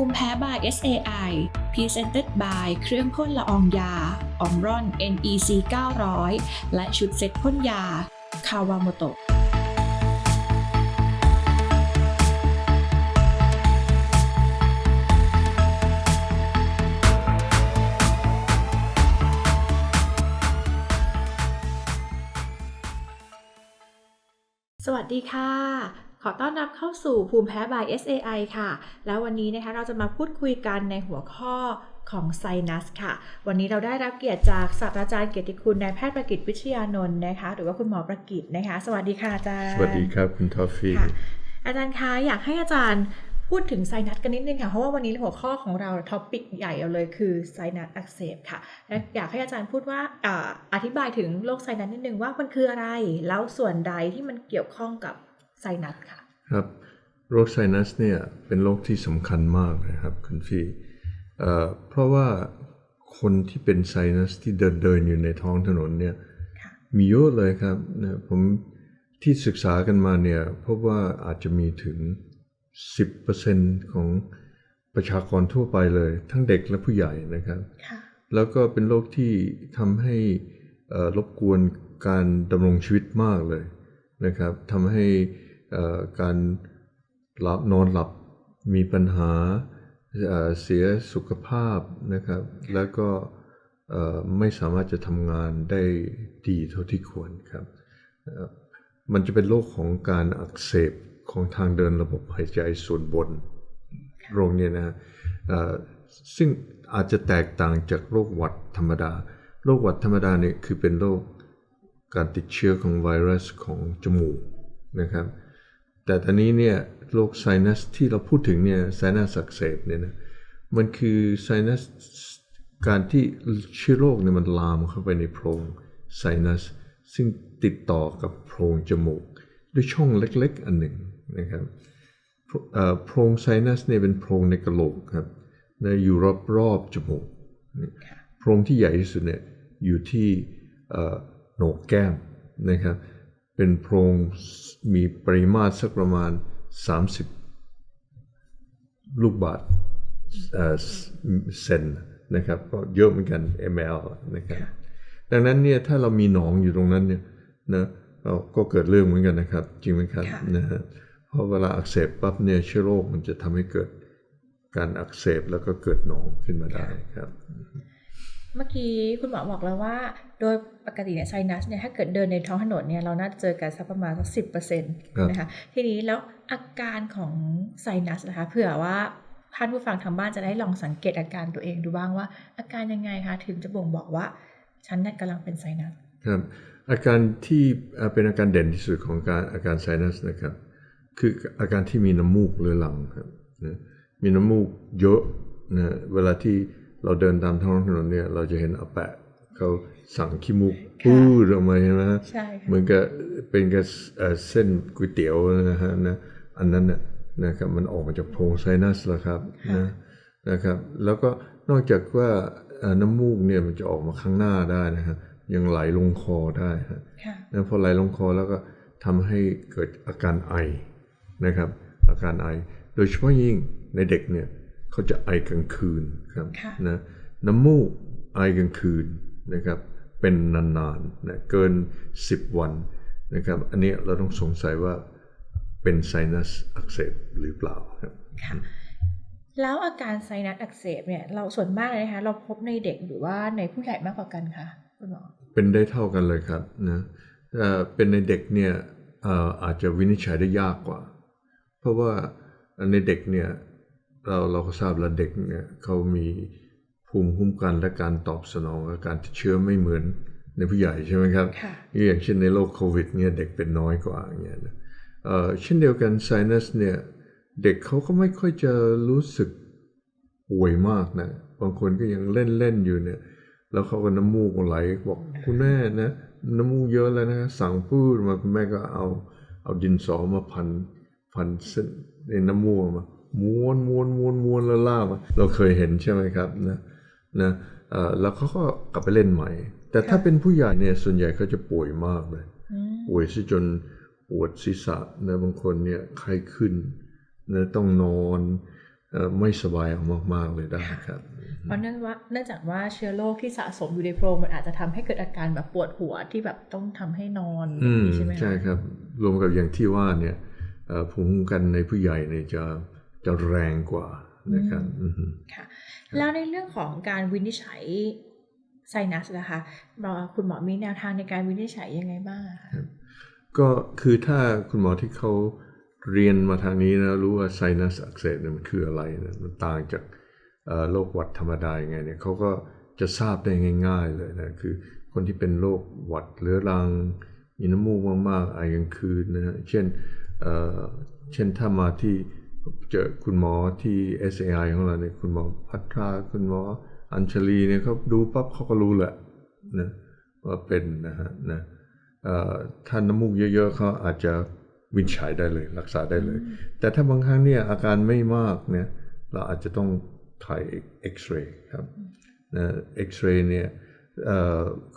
ภูมิแพ้ by SAI Presented by เครื่องพ่นละอองยาออมรอน NEC 900 และชุดเซ็ตพ่นยา คาวาโมโตะสวัสดีค่ะ ขอต้อนรับเข้าสู่ภูมิแพ้ by SAI ค่ะ แล้ววันนี้นะคะเราจะมาพูดคุยกันในหัวข้อของไซนัสค่ะ วันนี้เราได้รับเกียรติจากศาสตราจารย์เกียรติคุณนายแพทย์ประกิตวิชยานนท์นะคะ หรือว่าคุณหมอประกิตนะคะ สวัสดีค่ะอาจารย์ สวัสดีครับคุณทอฟฟี่ค่ะอาจารย์คะอยากให้อาจารย์พูดถึงไซนัสกันนิดนึงค่ะ เพราะว่าวันนี้หัวข้อของเราท็อปิกใหญ่เอาเลยคือไซนัสอักเสบค่ะ และอยากให้อาจารย์พูดว่าอ่าอธิบายถึงโรคไซนัสนิดนึงว่ามันคืออะไร แล้วส่วนใดที่มันเกี่ยวข้องกับ ไซนัสค่ะ ครับโรคไซนัสเนี่ยเป็นโรคที่สำคัญมากนะครับคุณฟี่เอ่อเพราะว่าคนที่เป็นไซนัสที่เดินเดินอยู่ในท้องถนนเนี่ยค่ะมีเยอะเลยครับนะผมที่ศึกษากันมาเนี่ยพบว่าอาจจะมีถึง 10%ของประชากรทั่วไปเลย ทั้งเด็กและผู้ใหญ่นะครับค่ะแล้วก็เป็นโรคที่ทำให้เอ่อรบกวนการดำรงชีวิตมากเลยนะครับทำให้เอ่อ การหลับนอนหลับมีปัญหาเสียสุขภาพนะครับ แล้วก็ไม่สามารถจะทำงานได้ดีเท่าที่ควรครับ มันจะเป็นโรคของการอักเสบของทางเดินระบบหายใจส่วนบนโรคเนี้นะซึ่งอาจจะแตกต่างจากโรคหวัดธรรมดา โรคหวัดธรรมดาเนี่ยคือเป็นโรคการติดเชื้อของไวรัสของจมูกนะครับ แต่ตอนนี้เนี่ยโรคไซนัสที่เราพูดถึงเนี่ยไซนัสอักเสบเนี่ยนะมันคือไซนัสการที่เชื้อโรคเนี่ยมันลามเข้าไปในโพรงไซนัสซึ่งติดต่อกับโพรงจมูก ด้วยช่องเล็กๆอันหนึ่งนะครับโพรงไซนัสเนี่ยเป็นโพรงในกระโหลกครับนะอยู่รอบรอบๆจมูกโพรงที่ใหญ่ที่สุดเนี่ยอยู่ที่โหนกแก้มนะครับ เป็นโพรงมีปริมาตรสักประมาณ 30 ลูกบาทเอ่อเซนนะครับก็เยอะเหมือนกัน ml นะครับดังนั้นเนี่ยถ้าเรามีหนองอยู่ตรงนั้นเนี่ยนะเอ่อก็เกิดเรื่องเหมือนกันนะครับ จริงไหมครับค่ะนะฮะเพราะเวลาอักเสบปั๊บเนี่ยเชื้อโรคมันจะทำให้เกิดการอักเสบแล้วก็เกิดหนองขึ้นมาได้ครับ เมื่อกี้คุณหมอบอกแล้วว่า โดยปกติเนี่ยไซนัสเนี่ยถ้าเกิดเดินในท้องถนนเนี่ยเราน่าจะเจอกันสักประมาณสักสิบเปอร์เซ็นต์ครับนะคะทีนี้แล้วอาการของไซนัสนะคะเผื่อว่าท่านผู้ฟังทางบ้านจะได้ลองสังเกตอาการตัวเองดูบ้างว่า อาการยังไงคะถึงจะบ่งบอกว่าฉันน่ะกำลังเป็นไซนัสครับอาการที่เอ่อเป็นอาการเด่นที่สุดของการอาการไซนัสนะครับ คืออาการที่มีน้ำมูกเรื้อรังครับนะมีน้ำมูกเยอะนะเวลาที่ เราเดินตามท้องถนนเนี่ย เราจะเห็นอาแปะเขาสั่งขี้มูกปูดออกมาใช่ไหมฮะใช่เหมือนกับเป็นกับเอ่อเส้นก๋วยเตี๋ยวนะฮะนะอันนั้นน่ะนะครับมันออกมาจากโพรงไซนัสแล้วครับนะนะครับแล้วก็นอกจากว่าเอ่อน้ำมูกเนี่ยมันจะออกมาข้างหน้าได้นะฮะยังไหลลงคอได้ฮะค่ะแล้วพอไหลลงคอแล้วก็ทำให้เกิดอาการไอนะครับ อาการไอ โดยเฉพาะยิ่งในเด็กเนี่ย เขาจะไอกลางคืนครับค่ะนะน้ำมูกไอกลางคืนนะครับเป็นนานๆนะเกิน 10 วันนะครับอันนี้เราต้องสงสัยว่าเป็นไซนัสอักเสบหรือเปล่าครับค่ะแล้วอาการไซนัสอักเสบเนี่ยเราส่วนมากเลยนะคะเราพบในเด็กหรือว่าในผู้ใหญ่มากกว่ากันคะคุณหมอเป็นได้เท่ากันเลยครับนะเอ่อเป็นในเด็กเนี่ยเอ่ออาจจะวินิจฉัยได้ยากกว่า เพราะว่าในเด็กเนี่ย เราเราก็ทราบแล้วเด็กเนี่ยเขามีภูมิคุ้มกันและการตอบสนองกับการติดเชื้อไม่เหมือนในผู้ใหญ่ใช่ไหมครับค่ะอย่างเช่นในโรคโควิดเนี่ยเด็กเป็นน้อยกว่าอย่างเงี้ยนะเอ่อเช่นเดียวกันไซนัสเนี่ยเด็กเขาก็ไม่ค่อยจะรู้สึกป่วยมากนะบางคนก็ยังเล่นเล่นๆอยู่เนี่ย แล้วเขาก็น้ำมูกไหลบอกคุณแม่นะน้ำมูกเยอะแล้วนะสั่งพูดมาคุณแม่ก็เอาเอาดินสอมาพันพันเส้นในน้ำมูกมา ม้วนม้วนม้วนม้วนแล้วล่ากมาเราเคยเห็นใช่ไหมครับนะนะเอ่อแล้วเขาก็กลับไปเล่นใหม่ แต่ถ้าค่ะเป็นผู้ใหญ่เนี่ยส่วนใหญ่เขาจะป่วยมากเลยอืมป่วยซะจนปวดศีรษะนะบางคนเนี่ยไข้ขึ้นนะต้องนอนเอ่อไม่สบายเอามากๆเลยได้ครับ เพราะเนื่องว่าเนื่องจากว่าเชื้อโรคที่สะสมอยู่ในโพรงมันอาจจะทำให้เกิดอาการแบบปวดหัวที่แบบต้องทำให้นอนแบอืบมนี้ใช่ไหมคะใช่ครับ รวมกับอย่างที่ว่าเนี่ยเอ่อภูมิคุ้มกันในผู้ใหญ่เนี่ยจะ จะแรงกว่านะครับอือฮึค่ะแล้วในเรื่องของการวินิจฉัยไซนัสนะคะเราคุณหมอมีแนวทางในการวินิจฉัยยังไงบ้างอะคะก็คือถ้าคุณหมอที่เขาเรียนมาทางนี้นะรู้ว่าไซนัสอักเสบเนี่ยมันคืออะไรนะมันต่างจากเอ่อโรคหวัดธรรมดายังไงเนี่ยเขาก็จะทราบได้ง่าย ๆเลยนะคือคนที่เป็นโรคหวัดเรื้อรังมีน้ำมูกมากๆไอกลางคืนนะฮะเช่นเอ่อเช่นถ้ามาที่ เจอคุณหมอที่ SAI ของเราเนี่ยคุณหมอพัทราคุณหมออัญชลีเนี่ยเขาดูปั๊บเขาก็รู้แหละนะว่าเป็นนะฮะนะเอ่อถ้าน้ำมูกเยอะๆเขาอาจจะวินิจฉัยได้เลยรักษาได้เลย แต่ถ้าบางครั้งเนี่ยอาการไม่มากเนี่ยเราอาจจะต้องถ่ายเอ็กซเรย์ครับนะเอ็กซเรย์เนี่ย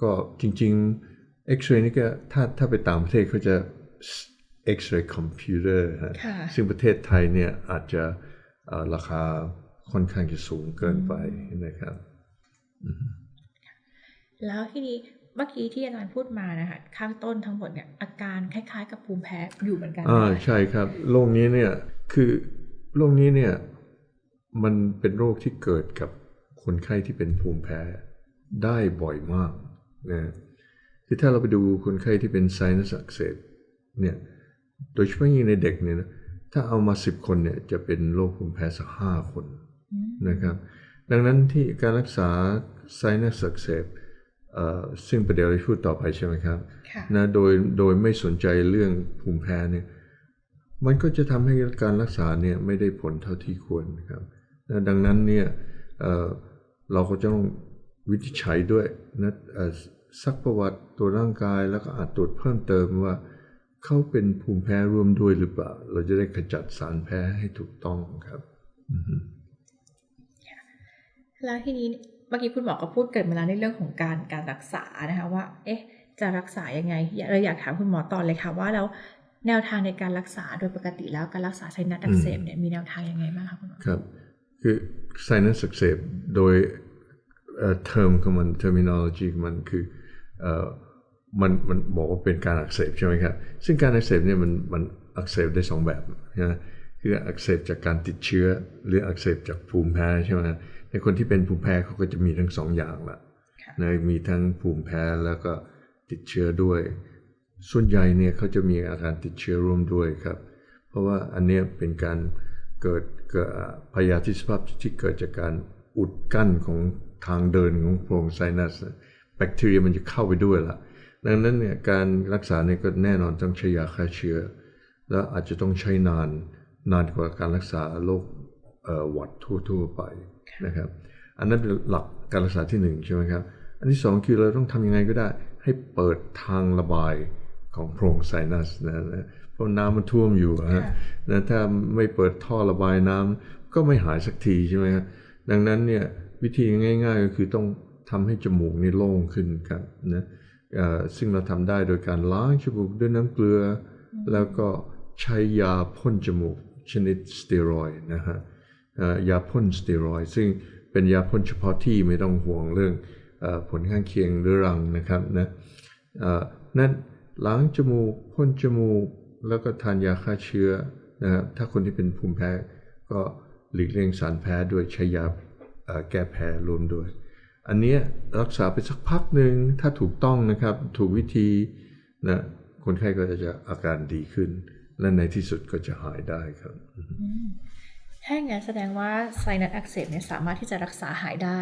ก็จริงๆเอ็กซเรย์นี่ก็ถ้าถ้าไปต่างประเทศเขาจะ เอ็กซเรย์คอมพิวเตอร์ฮะค่ะซึ่งประเทศไทยเนี่ยอาจจะเอ่อราคาค่อนข้างจะสูงเกินไปนะครับ แล้วทีนี้เมื่อกี้ที่อาจารย์พูดมานะคะข้างต้นทั้งหมดเนี่ยอาการคล้ายๆ กับภูมิแพ้อยู่เหมือนกันอ่านะคะใช่ครับโรคนี้เนี่ยคือโรคนี้เนี่ยมันเป็นโรคที่เกิดกับคนไข้ที่เป็นภูมิแพ้ได้บ่อยมากนะคือถ้าเราไปดูคนไข้ที่เป็นไซนัสอักเสบเนี่ย โดยเฉพาะยิ่งในเด็กเนี่ยนะถ้าเอามาสิบคนเนี่ยจะเป็นโรคภูมิแพ้สักห้าคนอืมนะครับ ดังนั้นที่การรักษาไซนัสอักเสบเอ่อซึ่งประเดี๋ยวเราพูดต่อไปใช่ไหมครับค่ะนะโดยโดยไม่สนใจเรื่องภูมิแพ้เนี่ยมันก็จะทำให้การรักษาเนี่ยไม่ได้ผลเท่าที่ควรนะครับนะดังนั้นเนี่ยเอ่อเราก็จะต้องวินิจฉัยด้วยนะเอ่อซักประวัติตัวร่างกายแล้วก็อาจตรวจเพิ่มเติมว่า เขาเป็นภูมิแพ้ร่วมด้วยหรือเปล่า เราจะได้ขจัดสารแพ้ให้ถูกต้องครับอือฮึแล้วทีนี้เมื่อกี้คุณหมอก็พูดเกิดมาแล้วในเรื่องของการการรักษานะคะว่า เอ๊ะ จะรักษายังไงเราอยากถามคุณหมอต่อเลยค่ะว่าแล้วแนวทางในการรักษาโดยปกติแล้วการรักษาไซนัสอักเสบเนี่ยมีแนวทางยังไงบ้างคะคุณหมอครับ คือไซนัสอักเสบโดยเอ่อ term ของมัน terminology ของมันคือเอ่อ มันมันบอกว่าเป็นการอักเสบใช่ไหมครับ ซึ่งการอักเสบเนี่ยมันมันอักเสบได้สองแบบนะคืออักเสบจากการติดเชื้อ หรืออักเสบจากภูมิแพ้ใช่ไหมในคนที่เป็นภูมิแพ้เขาก็จะมีทั้งสองอย่างละค่ะนะมีทั้งภูมิแพ้แล้วก็ติดเชื้อด้วย ส่วนใหญ่เนี่ยเขาจะมีอาการติดเชื้อร่วมด้วยครับ เพราะว่าอันเนี้ยเป็นการเกิดเกิดพยาธิสภาพที่เกิดจากการอุดกั้นของทางเดินของโพรงไซนัสแบคทีเรียมันจะเข้าไปด้วยละ ดังนั้นเนี่ยการรักษาเนี่ยก็แน่นอนต้องใช้ยาฆ่าเชื้อ แล้วอาจจะต้องใช้นานนานกว่าการรักษาโรคเอ่อหวัดทั่วๆไปนะครับอันนั้นเป็นหลักการรักษาที่หนึ่งใช่ไหมครับ อันที่สองคือเราต้องทำยังไงก็ได้ ให้เปิดทางระบายของโพรงไซนัสนะนะเพราะน้ำมันท่วมอยู่อะฮะค่ะนะถ้าไม่เปิดท่อระบายน้ำก็ไม่หายสักทีใช่ไหมครับดังนั้นเนี่ยวิธีง่าย ๆ ก็คือต้องทำให้จมูกนี่โล่งขึ้นครับนะเอ่อ ซึ่งเราทำได้โดยการล้างจมูกด้วยน้ำเกลือ แล้วก็ใช้ยาพ่นจมูกชนิดสเตียรอยด์นะฮะเอ่อยาพ่นสเตียรอยด์ซึ่งเป็นยาพ่นเฉพาะที่ไม่ต้องห่วงเรื่องเออผลข้างเคียงหรือรังนะครับนะเอ่อนั่นล้างจมูกพ่นจมูก แล้วก็ทานยาฆ่าเชื้อนะครับถ้าคนที่เป็นภูมิแพ้ก็หลีกเลี่ยงสารแพ้ด้วยใช้ยาเอ่อแก้แพ้รวมด้วย อันเนี้ยรักษาไปสักพักหนึ่งถ้าถูกต้องนะครับถูกวิธีนะคนไข้ก็จะอาการดีขึ้น และในที่สุดก็จะหายได้ครับถ้าอย่างนั้นแสดงว่าไซนัสอักเสบเนี่ยสามารถที่จะรักษาหายได้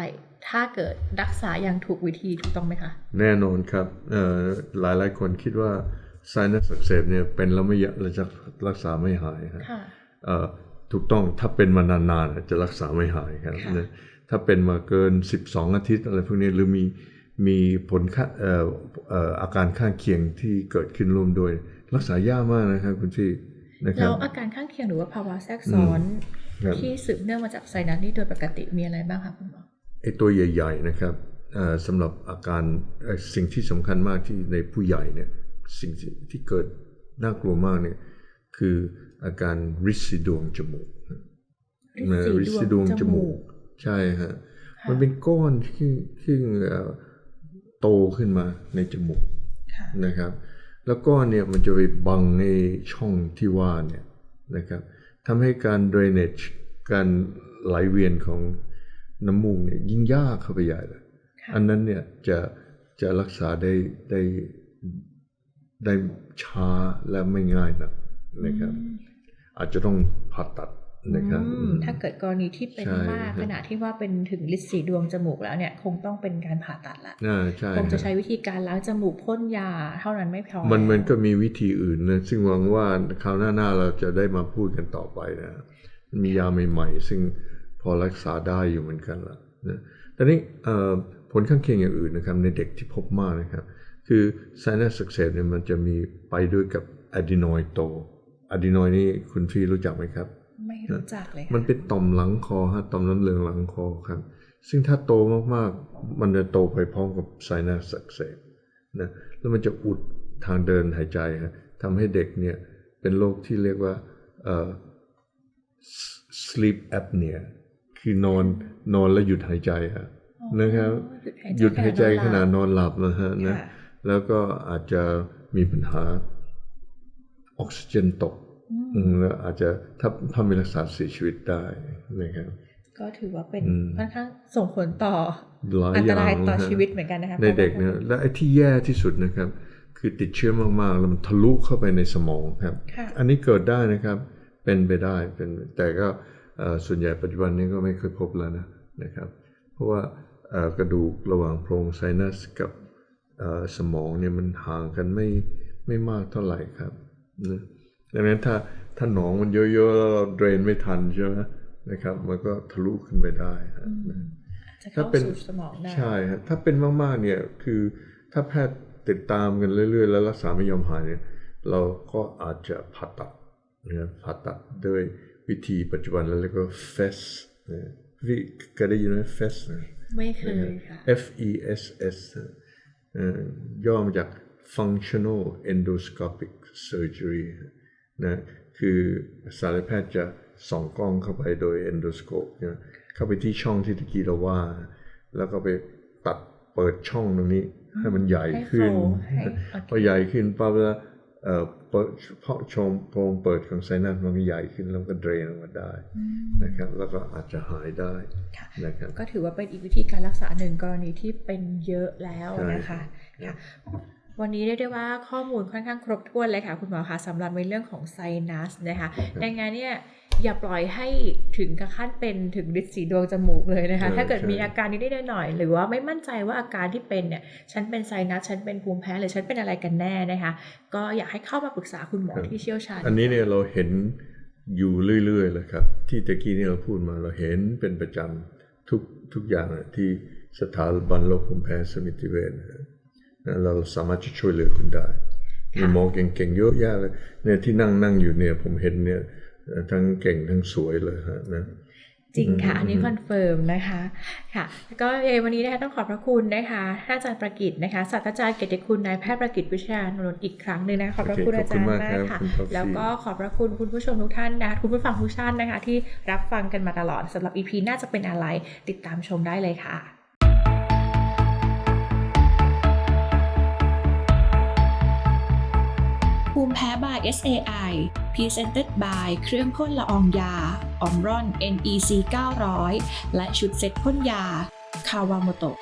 ถ้าเกิดรักษาอย่างถูกวิธีถูกต้องไหมคะ แน่นอนครับเอ่อหลายหลายๆคนคิดว่าไซนัสอักเสบเนี่ยเป็นแล้วไม่ยะเราจะรักษาไม่หายครับค่ะเอ่อถูกต้องถ้าเป็นมานานๆจะรักษาไม่หายครับค่ะนะ ถ้าเป็นมาเกิน 12 อาทิตย์อะไรพวกนี้หรือมีมีผลข้างเอ่อเอ่ออาการข้างเคียงที่เกิดขึ้นร่วมด้วยรักษายากมากนะครับคุณที่นะครัแล้บวอาการข้างเคียงหรือว่าภาวะแทรกซ้อนครับที่สืบเนื่องมาจากไซนัสนี่โดยปกติมีอะไรบ้างคะคุณหมอไอตัวใหญ่ๆนะครับเอ่อสำหรับอาการเอ่อสิ่งที่สำคัญมากที่ในผู้ใหญ่เนี่ยสิ่งที่ที่เกิดน่ากลัวมากเนี่ยคืออาการริดสีดวงจมูกนะฤฤททธิ์ธิ์ดดววงงจจมูมูกก ใช่ฮะค่ะมันเป็นก้อนที่ที่เอ่อโตขึ้นมาในจมูกค่ะนะครับ แล้วก้อนเนี่ยมันจะไปบังในช่องที่ว่าเนี่ยนะครับทำให้การ drainage การไหลเวียนของน้ำมูกเนี่ยยิ่งยากเข้าไปใหญ่เลยค่ะอันนั้นเนี่ยจะจะรักษาได้ได้ได้ช้าและไม่ง่ายนะนะครับ อาจจะต้องผ่าตัด นะครับอืมถ้าเกิดกรณีที่เป็นใช่มากครับขนาดที่ว่าเป็นถึงลิสีดวงจมูกแล้วเนี่ยคงต้องเป็นการผ่าตัดละอ่าใช่คงจะฮะใช้วิธีการล้างจมูกพ่นยาเท่านั้นไม่พอ มันมันก็มีวิธีอื่นนะซึ่งหวังว่าคราวหน้าหน้าเราจะได้มาพูดกันต่อไปนะมันมียาใหม่ๆ ซึ่งพอรักษาได้อยู่เหมือนกันละนะแต่นี้เอ่อผลข้างเคียงอย่างอื่นนะครับในเด็กที่พบมากนะครับ คือไซนัสอักเสบเนี่ยมันจะมีไปด้วยกับอะดีนอยโตอะดีนอยนี่คุณฟีรู้จักไหมครับ ไม่รู้จักเลยค่ะมันเป็นต่อมหลังคอฮะต่อมน้ำเหลืองหลังคอครับ ซึ่งถ้าโตมากๆ มันจะโตไปพร้อมกับไซนัสอักเสบนะแล้วมันจะอุดทางเดินหายใจฮะทำให้เด็กเนี่ยเป็นโรคที่เรียกว่าเอ่อ sleep apnea คือนอนนอนแล้วหยุดหายใจฮะนะครับ หยุดหายใจขณะนอนหลับนะฮะนะค่ะแล้วก็อาจจะมีปัญหาออกซิเจนตก อืมอืมแล้วอาจจะถ้าถ้าไม่รักษาเสียชีวิตได้นะครับก็ถือว่าเป็นอืมค่อนข้างส่งผลต่อหลายอันอตย่างรายต่อนะฮะชีวิตเหมือนกันนะคะในเด็กเนี่ยและไอ้ที่แย่ที่สุดนะครับ คือติดเชื้อมากๆแล้วมันทะลุเข้าไปในสมองครับค่ะอันนี้เกิดได้นะครับเป็นไปได้เป็นแต่ก็เอ่อส่วนใหญ่ปัจจุบันนี้ก็ไม่เคยพบแล้วนะนะครับ เพราะว่าเอ่อกระดูกระหว่างโพรงไซนัสกับเอ่อสมองเนี่ยมันห่างกันไม่ไม่มากเท่าไหร่ครับนะ ดังนั้นถ้าถ้าหนองมันเยอะๆแล้วเราเดรนไม่ทันใช่ไหมนะครับ มันก็ทะลุขึ้นไปได้ครับนะจะถ้าเข้าเป็นสู่สมองได้ใช่ครับถ้าเป็นมากๆเนี่ยคือถ้าแพทย์ติดตามกันเรื่อยๆ แล้วรักษาไม่ยอมหายเนี่ยเราก็อาจจะผ่าตัดนะครับผ่าตัดด้วยวิธีปัจจุบันแล้วเรียกว่า FES นะพี่เคยได้ยินไหม FES นะไม่เคยค่ะ F E S S เอ่อย่อมาจาก Functional Endoscopic Surgery นะ คือศาสตรแพทย์จะส่องกล้องเข้าไปโดย endoscope นะเข้าไปที่ช่องที่ตะกี้เราว่า แล้วก็ไปตัดเปิดช่องตรงนี้ให้มันใหญ่ให้ขึ้น flow ให้โอเคพอใหญ่ขึ้นปั๊บแล้วเอ่อเปิดเพราะชมโพรงเปิดของไซนัสมันก็ใหญ่ขึ้นแล้วก็เดรนออกมาได้นะครับแล้วก็อาจจะหายได้ค่ะนะครับก็ถือว่าเป็นอีกวิธีการรักษาหนึ่งกรณีที่เป็นเยอะแล้วใช่นะคะครัค่ะบ วันนี้เรียกได้ว่าข้อมูลค่อนข้างครบถ้วนเลยค่ะ คุณหมอคะสำหรับในเรื่องของไซนัสนะคะดังนั้นเนี่ยอย่าปล่อยให้ถึงกับขั้นเป็นถึงฤทธิ์สีดวงจมูกเลยนะคะใช่ถ้าเกิดใช่มีอาการนิดๆหน่อยๆหรือว่าไม่มั่นใจว่าอาการที่เป็นเนี่ยฉันเป็นไซนัสฉันเป็นภูมิแพ้หรือฉันเป็นอะไรกันแน่นะคะ ก็อยากให้เข้ามาปรึกษาคุณหมอที่เชี่ยวชาญ อันนี้เนี่ยเราเห็นอยู่เรื่อยๆเลยครับ ที่ตะกี้นี่เราพูดมาเราเห็นเป็นประจำทุกทุกอย่างอะที่สถาบันโรคภูมิแพ้สมิติเวชนะ เราสามารถจะช่วยเหลือคุณได้มีหมอเก่งๆเยอะแยะเลยเนี่ยที่นั่งนั่งอยู่เนี่ยผมเห็นเนี่ยเอ่อทั้งเก่งทั้งสวยเลยฮะนะจริงค่ะอืมอันนี้คอนเฟิร์มนะคะค่ะแล้วก็ในวันนี้นะคะต้องขอบพระคุณนะคะท่านอาจารย์ประกิตนะคะศาสตราจารย์เกียรติคุณนายแพทย์ประกิตวิชยานนท์อีกครั้งหนึ่งนะคะขอบพระคุณโออาเคจารย์ขอบคุณมากมากครับค่ะคุณท็อปซี่แล้วก็ขอบพระคุณคุณผู้ชมทุกท่านนะคะคุณผู้ฟังทุกท่านนะคะ ที่รับฟังกันมาตลอดสำหรับ EP น่าจะเป็นอะไรติดตามชมได้เลยค่ะ ภูมิแพ้บาย SAI Presented by เครื่องพ่นละอองยาออมรอน NEC 900 และชุดเซ็ตพ่นยา คาวาโมโตะ